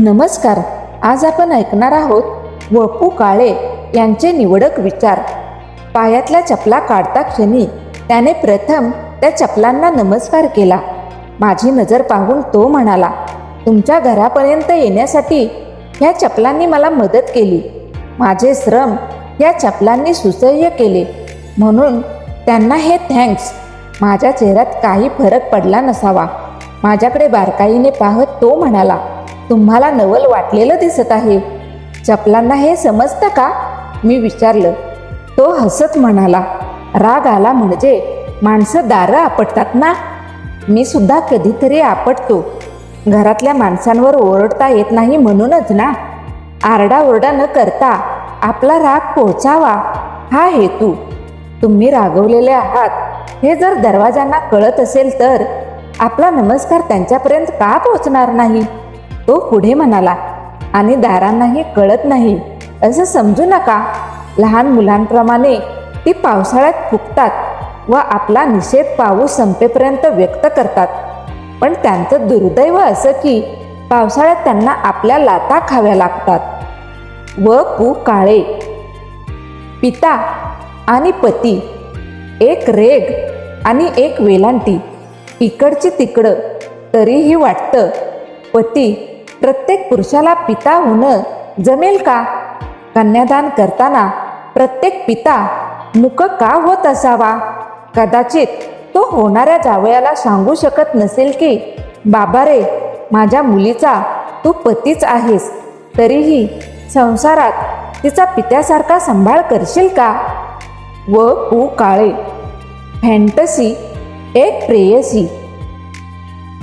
नमस्कार. आज आपण ऐकणार आहोत वपू काळे यांचे निवडक विचार. पायातल्या चपला काढता क्षणी त्याने प्रथम त्या चपलांना नमस्कार केला. माझी नजर पाहून तो म्हणाला तुमच्या घरापर्यंत येण्यासाठी ह्या चपलांनी मला मदत केली. माझे श्रम या चपलांनी सुसह्य केले. म्हणून त्यांना हे थँक्स माझ्या चेहऱ्यात काही फरक पडला नसावा. माझ्याकडे बारकाईने पाहत तो म्हणाला तुम्हाला नवल वाटलेलं दिसत आहे. चपलांना हे समजतं का? मी विचारलं. तो हसत म्हणाला राग आला म्हणजे माणसं दारं आपटतात ना? मी सुद्धा कधीतरी आपटतो. घरातल्या माणसांवर ओरडता येत नाही म्हणूनच ना. आरडाओरडा न करता आपला राग पोहोचावा. हा हेतू. तुम्ही रागवलेले आहात. हे जर दरवाजांना कळत असेल तर आपला नमस्कार त्यांच्यापर्यंत का पोहोचणार नाही? तो पुढे म्हणाला आणि दारांनाही कळत नाही. असं समजू नका. लहान मुलांप्रमाणे ती पावसाळ्यात फुगतात व आपला निषेध पाऊस संपेपर्यंत व्यक्त करतात. पण त्यांचं दुर्दैव असं की पावसाळ्यात त्यांना आपल्या लाता खाव्या लागतात. व पू काळे. पिता आणि पती एक रेग आणि एक वेलांटी इकडची तिकडं तरीही वाटतं पती प्रत्येक पुरुषाला पिता होणं जमेल का? कन्यादान करताना प्रत्येक पिता मुक का होत असावा? कदाचित तो होणाऱ्या जावयाला सांगू शकत नसेल की बाबा रे माझ्या मुलीचा तू पतीच आहेस तरीही संसारात तिचा पित्यासारखा सांभाळ करशील का? व पू काळे फॅन्टसी एक प्रेयसी.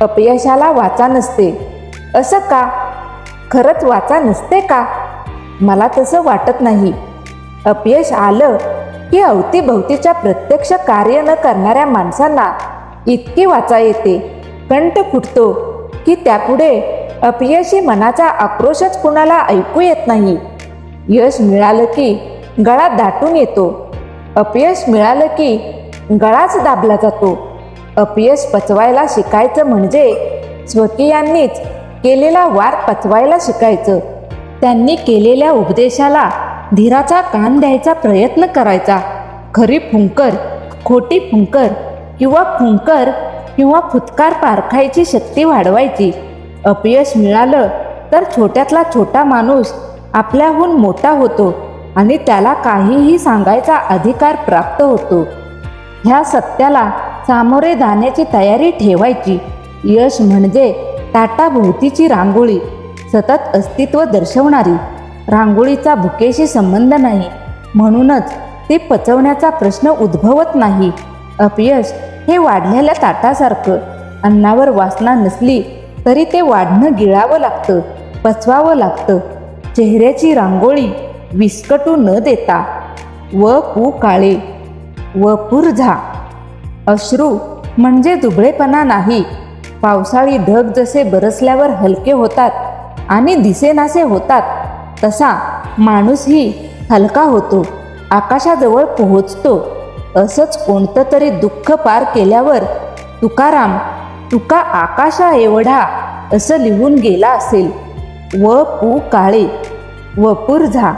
अपयशाला वाचा नसते. असं का? खरंच वाचा नसते का? मला तसं वाटत नाही. अपयश आलं की अवतीभवतीच्या प्रत्यक्ष कार्य न करणाऱ्या माणसांना इतकी वाचा येते कंठ फुटतो की त्यापुढे अपयशी मनाचा आक्रोशच कुणाला ऐकू येत नाही. यश मिळालं की गळा दाटून येतो. अपयश मिळालं की गळाच दाबला जातो. अपयश पचवायला शिकायचं म्हणजे स्वकीयांनीच केलेला वार पचवायला शिकायचं. त्यांनी केलेल्या उपदेशाला धीराचा कान द्यायचा प्रयत्न करायचा. खरी फुंकर खोटी फुंकर किंवा फुंकर किंवा फुतकार पारखायची शक्ती वाढवायची. अपयश मिळालं तर छोट्यातला छोटा माणूस आपल्याहून मोठा होतो आणि त्याला काहीही सांगायचा अधिकार प्राप्त होतो. ह्या सत्याला सामोरे जाण्याची तयारी ठेवायची. यश म्हणजे ताटाभोवतीची रांगोळी सतत अस्तित्व दर्शवणारी. रांगोळीचा भुकेशी संबंध नाही. म्हणूनच ते पचवण्याचा प्रश्न उद्भवत नाही. अपयश हे वाढलेल्या ताटासारखं. अन्नावर वासना नसली तरी ते वाढणं गिळावं लागतं पचवावं लागतं. चेहऱ्याची रांगोळी विस्कटू न देता. व पू काळे. व पुरझा. अश्रू म्हणजे दुबळेपणा नाही. पावसाळी ढग जसे बरसल्यावर हलके होतात आणि दिसेनासे होतात तसा माणूसही हलका होतो आकाशाजवळ पोहोचतो. असंच कोणतं तरी दुःख पार केल्यावर तुकाराम तुका आकाशा एवढा असं लिहून गेला असेल. व पू काळे वपूर पुरझा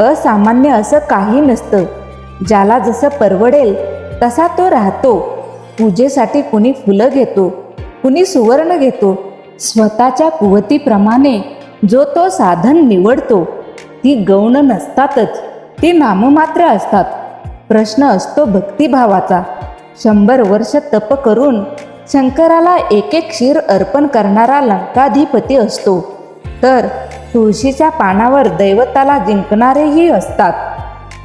असामान्य असं काही नसतं. ज्याला जसं परवडेल तसा तो राहतो. पूजेसाठी कुणी फुलं घेतो. कुणी सुवर्ण घेतो स्वतःच्या कुवतीप्रमाणे जो तो साधन निवडतो ती गौण नसतातच ती नाममात्र असतात. प्रश्न असतो भक्तिभावाचा. शंभर वर्ष तप करून शंकराला एक एक क्षीर अर्पण करणारा लंकाधिपती असतो. तर तुळशीच्या पानावर दैवताला जिंकणारेही असतात.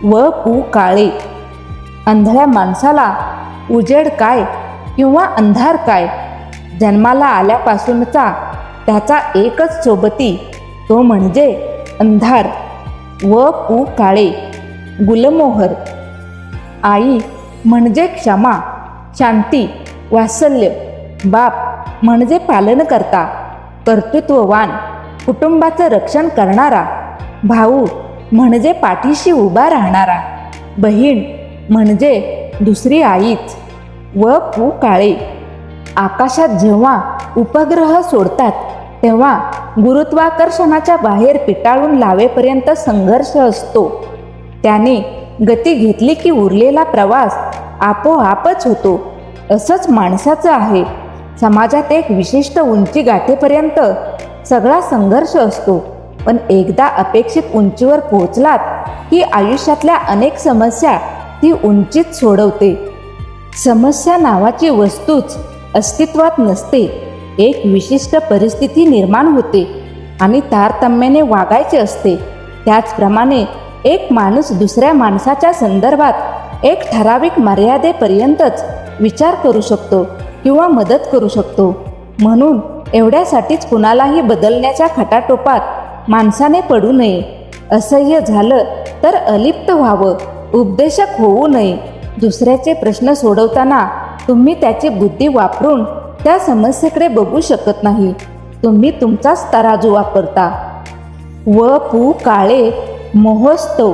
व पू काळे. अंधळ्या माणसाला उजेड काय किंवा अंधार काय जन्माला आल्यापासूनचा त्याचा एकच सोबती तो म्हणजे अंधार व पू काळे गुलमोहर. आई म्हणजे क्षमा शांती वात्सल्य. बाप म्हणजे पालन करता कर्तृत्ववान कुटुंबाचं रक्षण करणारा. भाऊ म्हणजे पाठीशी उभा राहणारा. बहीण म्हणजे दुसरी आईच व पू काळे आकाशात जेव्हा उपग्रह सोडतात तेव्हा गुरुत्वाकर्षणाच्या बाहेर पिटाळून लावेपर्यंत संघर्ष असतो. त्याने गती घेतली की उरलेला प्रवास आपोआपच होतो. असंच माणसाचं आहे. समाजात एक विशिष्ट उंची गाठेपर्यंत सगळा संघर्ष असतो. पण एकदा अपेक्षित उंचीवर पोहोचलात की आयुष्यातल्या अनेक समस्या ती उंचीत सोडवते. समस्या नावाची वस्तूच अस्तित्वात नसते. एक विशिष्ट परिस्थिती निर्माण होते आणि तारतम्याने वागायचे असते. त्याचप्रमाणे एक माणूस दुसऱ्या माणसाच्या संदर्भात एक ठराविक मर्यादेपर्यंतच विचार करू शकतो किंवा मदत करू शकतो. म्हणून एवढ्यासाठीच कुणालाही बदलण्याच्या खटाटोपात माणसाने पडू नये. असह्य झालं तर अलिप्त व्हावं उपदेशक होऊ नये. दुसऱ्याचे प्रश्न सोडवताना तुम्ही त्याची बुद्धी वापरून त्या समस्येकडे बघू शकत नाही. तुम्ही तुमचाच तराजू वापरता. व पू काळे मोहस्तव.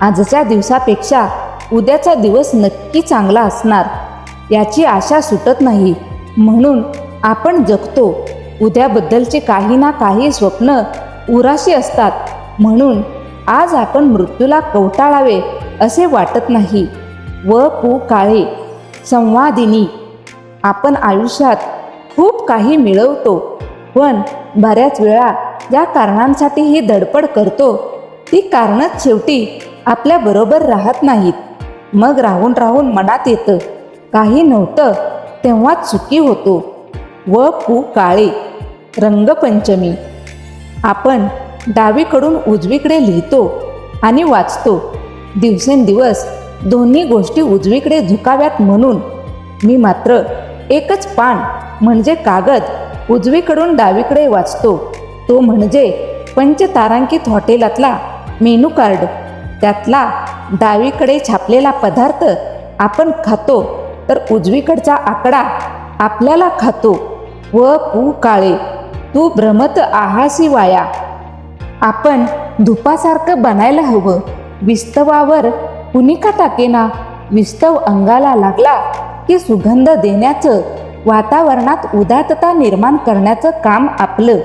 आजच्या दिवसापेक्षा उद्याचा दिवस नक्की चांगला असणार. याची आशा सुटत नाही. म्हणून आपण जगतो. उद्याबद्दलचे काही ना काही स्वप्न उराशी असतात. म्हणून आज आपण मृत्यूला कवटाळावे असे वाटत नाही. व पू काळे संवादिनी. आपण आयुष्यात खूप काही मिळवतो पण बऱ्याच वेळा ज्या कारणांसाठी ही धडपड करतो. ती कारणच शेवटी आपल्याबरोबर राहत नाहीत. मग राहून राहून मनात येतं काही नव्हतं तेव्हा चुकी होतो. व पू काळे. रंगपंचमी. आपण डावीकडून उजवीकडे लिहितो आणि वाचतो. दिवसेंदिवस दोन्ही गोष्टी उजवीकडे झुकाव्यात म्हणून मी मात्र एकच पान म्हणजे कागद उजवीकडून डावीकडे वाचतो. तो म्हणजे पंचतारांकित हॉटेलातला मेनू कार्ड. त्यातला डावीकडे छापलेला पदार्थ आपण खातो तर उजवीकडचा आकडा आपल्याला खातो. व पू काळे तू भ्रमत आहासी वाया. आपण धुपासारखं बनायला हवं. विस्तवावर कुणी का टाकेना विस्तव अंगाला लागला की सुगंध देण्याचं वातावरणात उदातता निर्माण करण्याचं काम आपलं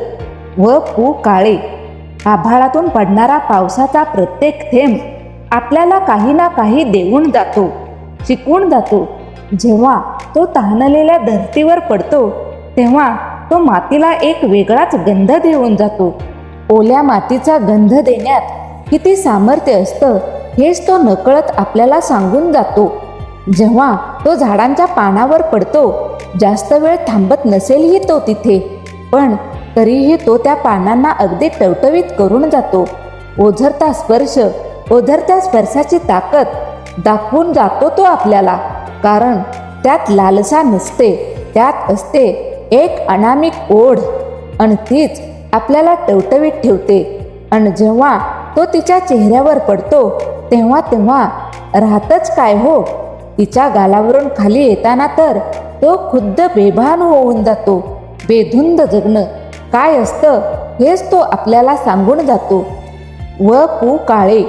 व पू काळे. आभाळातून पडणारा पावसाचा प्रत्येक थेंब आपल्याला काही ना काही देऊन जातो शिकवून जातो. जेव्हा तो तहानलेल्या धरतीवर पडतो तेव्हा तो मातीला एक वेगळाच गंध देऊन जातो. ओल्या मातीचा गंध देण्यात किती सामर्थ्य असतं हेच तो नकळत आपल्याला सांगून जातो. जेव्हा तो झाडांच्या पानावर पडतो जास्त वेळ थांबत नसेलही तो तिथे. पण तरीही तो त्या पानांना अगदी टवटवीत करून जातो. ओझरता स्पर्श ओझरत्या स्पर्शाची ताकद दाखवून जातो तो आपल्याला. कारण त्यात लालसा नसते त्यात असते एक अनामिक ओढ. आणि तीच आपल्याला टवटवीत ठेवते. आणि जेव्हा तो तिच्या चेहऱ्यावर पडतो तेव्हा तेव्हा राहतच काय हो? तिच्या गालावरून खाली येताना तर तो खुद्द बेभान होऊन जातो बेधुंद जगणं. काय असतं हेच तो आपल्याला सांगून जातो. व पू काळे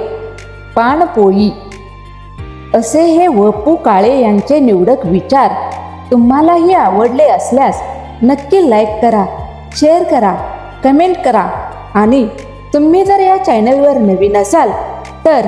पाणपोळी असे हे व पू काळे यांचे निवडक विचार तुम्हालाही आवडले असल्यास नक्की लाईक करा शेअर करा कमेंट करा. आणि तुम्ही जर या चॅनलवर नवीन असाल तर